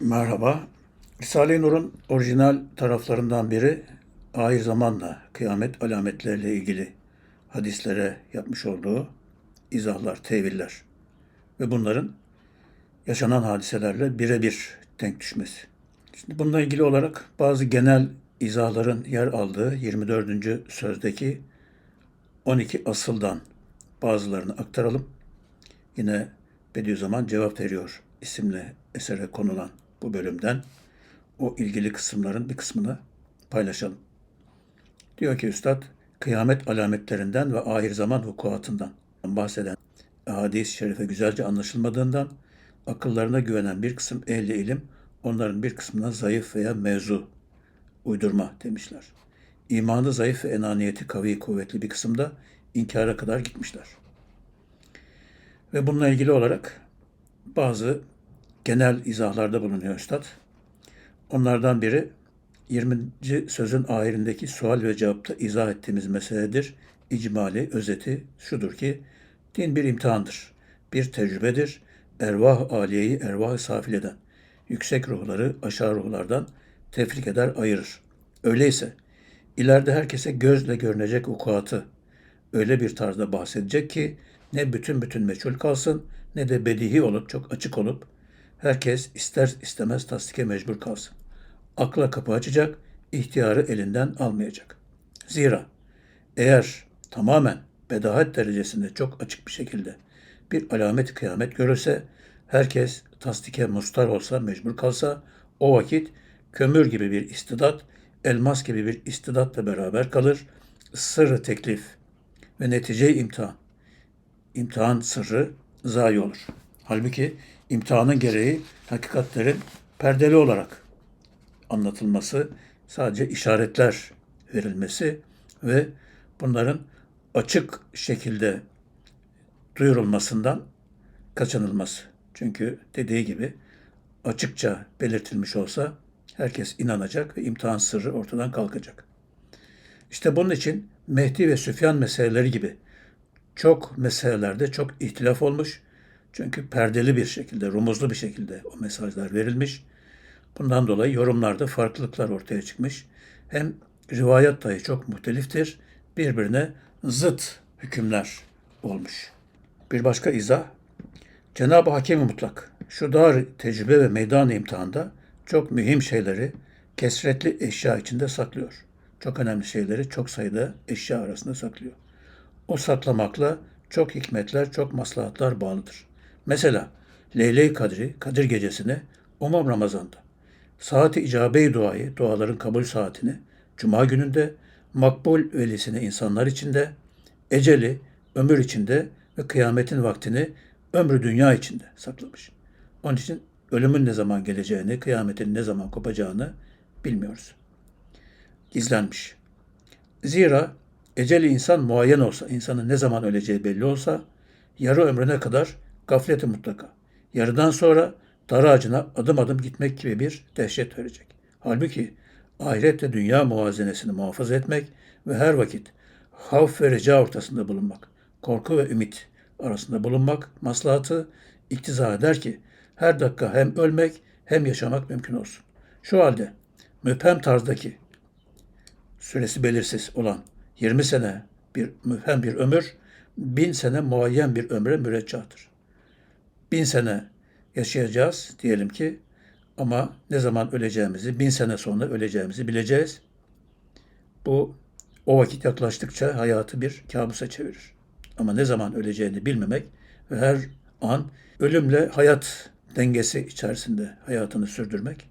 Merhaba. Risale-i Nur'un orijinal taraflarından biri ahir zamanla kıyamet alametleriyle ilgili hadislere yapmış olduğu izahlar, teviller ve bunların yaşanan hadiselerle birebir denk düşmesi. Şimdi bununla ilgili olarak bazı genel izahların yer aldığı 24. sözdeki 12 asıldan bazılarını aktaralım. Yine Bediüzzaman cevap veriyor isimli esere konulan bu bölümden o ilgili kısımların bir kısmını paylaşalım. Diyor ki Üstad, kıyamet alametlerinden ve ahir zaman vukuatından bahseden hadis-i şerife güzelce anlaşılmadığından akıllarına güvenen bir kısım ehli ilim onların bir kısmına zayıf veya mevzu uydurma demişler. İmanı zayıf ve enaniyeti kavi kuvvetli bir kısımda inkara kadar gitmişler. Ve bununla ilgili olarak bazı genel izahlarda bulunuyor Üstad. Onlardan biri 20. sözün ahirindeki sual ve cevapta izah ettiğimiz meseledir. İcmali, özeti şudur ki, din bir imtihandır, bir tecrübedir. Ervah aliyeyi ervah safileden, yüksek ruhları aşağı ruhlardan tefrik eder, ayırır. Öyleyse ileride herkese gözle görünecek vukuatı öyle bir tarzda bahsedecek ki ne bütün bütün meçhul kalsın ne de bedihi olup çok açık olup herkes ister istemez tasdike mecbur kalsın. Akla kapı açacak, ihtiyarı elinden almayacak. Zira eğer tamamen bedahat derecesinde çok açık bir şekilde bir alamet kıyamet görürse, herkes tasdike mustar olsa, mecbur kalsa, o vakit kömür gibi bir istidat, elmas gibi bir istidatla beraber kalır. Sırrı teklif ve netice imtihan. İmtihan sırrı zayi olur. Halbuki imtihanın gereği hakikatlerin perdeli olarak anlatılması, sadece işaretler verilmesi ve bunların açık şekilde duyurulmasından kaçınılması. Çünkü dediği gibi açıkça belirtilmiş olsa herkes inanacak ve imtihan sırrı ortadan kalkacak. İşte bunun için Mehdi ve Süfyan meseleleri gibi çok meselelerde çok ihtilaf olmuş. Çünkü perdeli bir şekilde, rumuzlu bir şekilde o mesajlar verilmiş. Bundan dolayı yorumlarda farklılıklar ortaya çıkmış. Hem rivayet dahi çok muhteliftir. Birbirine zıt hükümler olmuş. Bir başka izah. Cenab-ı Hakem-i Mutlak şu dar tecrübe ve meydan imtihanda çok mühim şeyleri kesretli eşya içinde saklıyor. Çok önemli şeyleri çok sayıda eşya arasında saklıyor. O saklamakla çok hikmetler, çok maslahatlar bağlıdır. Mesela Leyle-i Kadri, Kadir gecesini umum Ramazan'da, saati icabe duayı, duaların kabul saatini, Cuma gününde, makbul velisini insanlar içinde, eceli, ömür içinde ve kıyametin vaktini ömrü dünya içinde saklamış. Onun için ölümün ne zaman geleceğini, kıyametin ne zaman kopacağını bilmiyoruz. Gizlenmiş. Zira eceli insan muayyen olsa, insanın ne zaman öleceği belli olsa, yarı ömrüne kadar gafleti mutlaka. Yarıdan sonra dar ağacına adım adım gitmek gibi bir dehşet verecek. Halbuki ahirette dünya muvazenesini muhafaza etmek ve her vakit havf ve reca ortasında bulunmak, korku ve ümit arasında bulunmak maslahatı iktiza eder ki her dakika hem ölmek hem yaşamak mümkün olsun. Şu halde müphem tarzdaki süresi belirsiz olan 20 sene bir müphem bir ömür, bin sene muayyen bir ömre müreccahtır. Bin sene yaşayacağız diyelim ki ama ne zaman öleceğimizi, bin sene sonra öleceğimizi bileceğiz. Bu o vakit yaklaştıkça hayatı bir kabusa çevirir. Ama ne zaman öleceğini bilmemek ve her an ölümle hayat dengesi içerisinde hayatını sürdürmek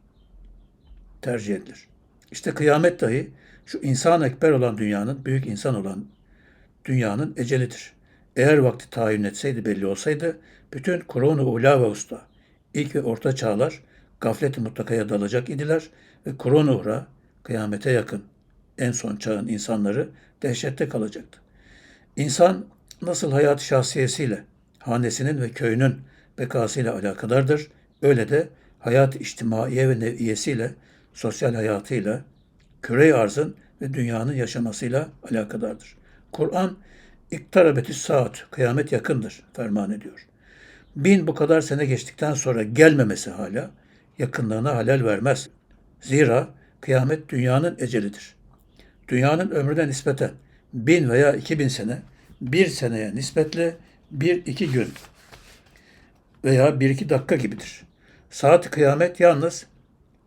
tercih edilir. İşte kıyamet dahi şu insan ekber olan dünyanın, büyük insan olan dünyanın ecelidir. Eğer vakti tayin etseydi belli olsaydı, bütün koronu ula ve usta, ilk ve orta çağlar gaflet-i mutlakaya dalacak idiler ve koronu uğra, kıyamete yakın en son çağın insanları dehşette kalacaktı. İnsan nasıl hayat şahsiyesiyle, hanesinin ve köyünün bekasıyla alakadardır, öyle de hayat içtimaiye ve neviyesiyle, sosyal hayatıyla, küre arzın ve dünyanın yaşamasıyla alakadardır. Kur'an, İktarabeti saat, kıyamet yakındır ferman ediyor. Bin bu kadar sene geçtikten sonra gelmemesi hala, yakınlığına halel vermez. Zira kıyamet dünyanın ecelidir. Dünyanın ömrüne nispeten bin veya iki bin sene, bir seneye nispetle bir iki gün veya bir iki dakika gibidir. Saat kıyamet yalnız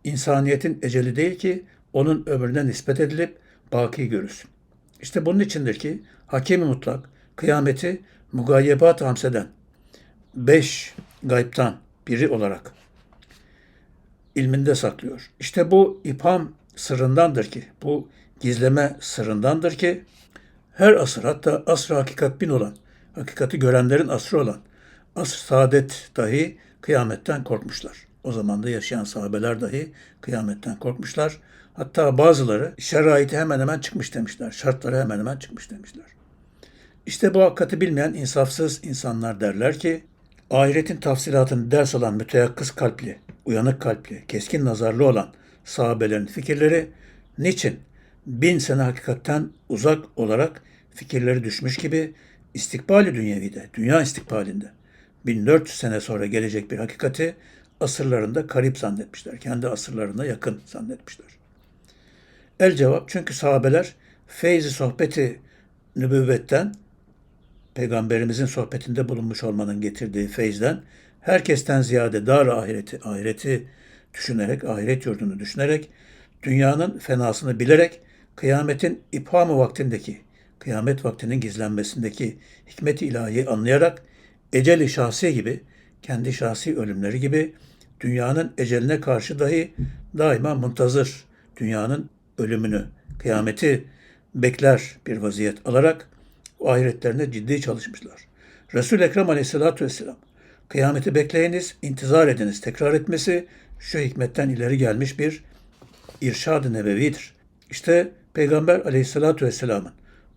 insaniyetin eceli değil ki onun ömrüne nispet edilip baki görülsün. İşte bunun içindir ki Hakim-i Mutlak kıyameti mugayyebat hamseden beş gaybtan biri olarak ilminde saklıyor. İşte bu ipam sırrındandır ki, bu gizleme sırrındandır ki her asır hatta asr hakikat bin olan, hakikati görenlerin asrı olan asr saadet dahi kıyametten korkmuşlar. O zaman da yaşayan sahabeler dahi kıyametten korkmuşlar. Hatta bazıları şeraiti hemen hemen çıkmış demişler. Şartları hemen hemen çıkmış demişler. İşte bu hakikati bilmeyen insafsız insanlar derler ki, ahiretin tafsilatını ders alan müteyakkız kalpli, uyanık kalpli, keskin nazarlı olan sahabelerin fikirleri niçin bin sene hakikatten uzak olarak fikirleri düşmüş gibi istikbali dünyevide, dünya istikbalinde 1400 sene sonra gelecek bir hakikati asırlarında karip zannetmişler. Kendi asırlarına yakın zannetmişler. El cevap çünkü sahabeler feyzi sohbeti nübüvvetten peygamberimizin sohbetinde bulunmuş olmanın getirdiği feyzden herkesten ziyade dar ahireti, ahireti düşünerek, ahiret yurdunu düşünerek, dünyanın fenasını bilerek, kıyametin iphamı vaktindeki, kıyamet vaktinin gizlenmesindeki hikmet-i ilahiyi anlayarak, eceli şahsi gibi, kendi şahsi ölümleri gibi, dünyanın eceline karşı dahi daima muntazır, dünyanın ölümünü, kıyameti bekler bir vaziyet alarak, o ahiretlerine ciddi çalışmışlar. Resul-i Ekrem aleyhissalatü vesselam, kıyameti bekleyiniz, intizar ediniz, tekrar etmesi şu hikmetten ileri gelmiş bir irşad-ı nebevidir. İşte Peygamber aleyhissalatü vesselamın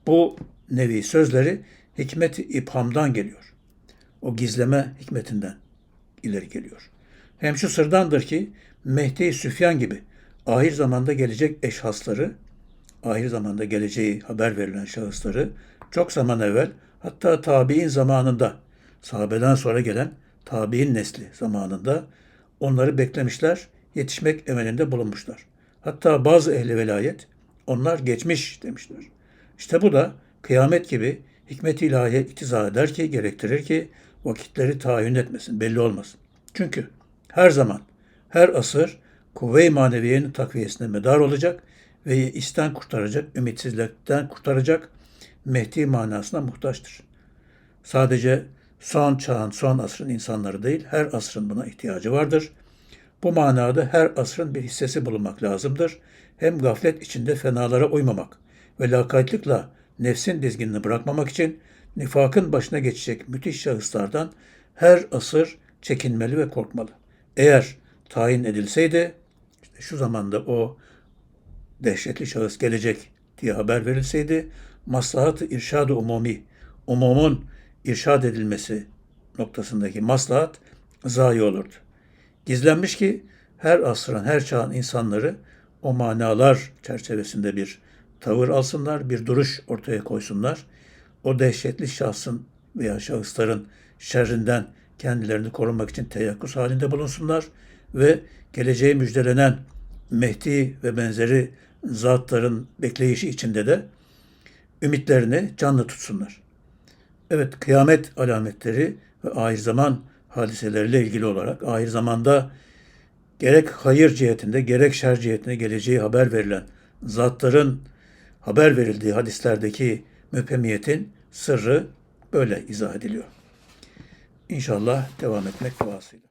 bu nevi sözleri hikmet-i iphamdan geliyor. O gizleme hikmetinden ileri geliyor. Hem şu sırdandır ki Mehdi Süfyan gibi ahir zamanda gelecek eşhasları, ahir zamanda geleceği haber verilen şahısları çok zaman evvel hatta tabi'in zamanında sahabeden sonra gelen tabi'in nesli zamanında onları beklemişler, yetişmek emelinde bulunmuşlar. Hatta bazı ehli velayet onlar geçmiş demişler. İşte bu da kıyamet gibi hikmet-i ilahiye iktiza eder ki, gerektirir ki vakitleri tayin etmesin, belli olmasın. Çünkü her zaman, her asır kuvve-i maneviyenin takviyesine medar olacak ve isten kurtaracak, ümitsizlikten kurtaracak Mehdi manasına muhtaçtır. Sadece son çağın, son asrın insanları değil, her asrın buna ihtiyacı vardır. Bu manada her asrın bir hissesi bulunmak lazımdır. Hem gaflet içinde fenalara uymamak ve lakaytlıkla nefsin dizginini bırakmamak için nifakın başına geçecek müthiş şahıslardan her asır çekinmeli ve korkmalı. Eğer tayin edilseydi, işte şu zamanda o dehşetli şahıs gelecek diye haber verilseydi, maslahat-ı irşad-ı umumi, umumun irşad edilmesi noktasındaki maslahat zayi olurdu. Gizlenmiş ki her asrın, her çağın insanları o manalar çerçevesinde bir tavır alsınlar, bir duruş ortaya koysunlar. O dehşetli şahsın veya şahısların şerrinden kendilerini korumak için teyakkuz halinde bulunsunlar ve geleceği müjdelenen Mehdi ve benzeri zatların bekleyişi içinde de ümitlerini canlı tutsunlar. Evet, kıyamet alametleri ve ahir zaman hadiseleriyle ilgili olarak ahir zamanda gerek hayır cihetinde gerek şer cihetinde geleceği haber verilen zatların haber verildiği hadislerdeki müphemiyetin sırrı böyle izah ediliyor. İnşallah devam etmek duasıyla.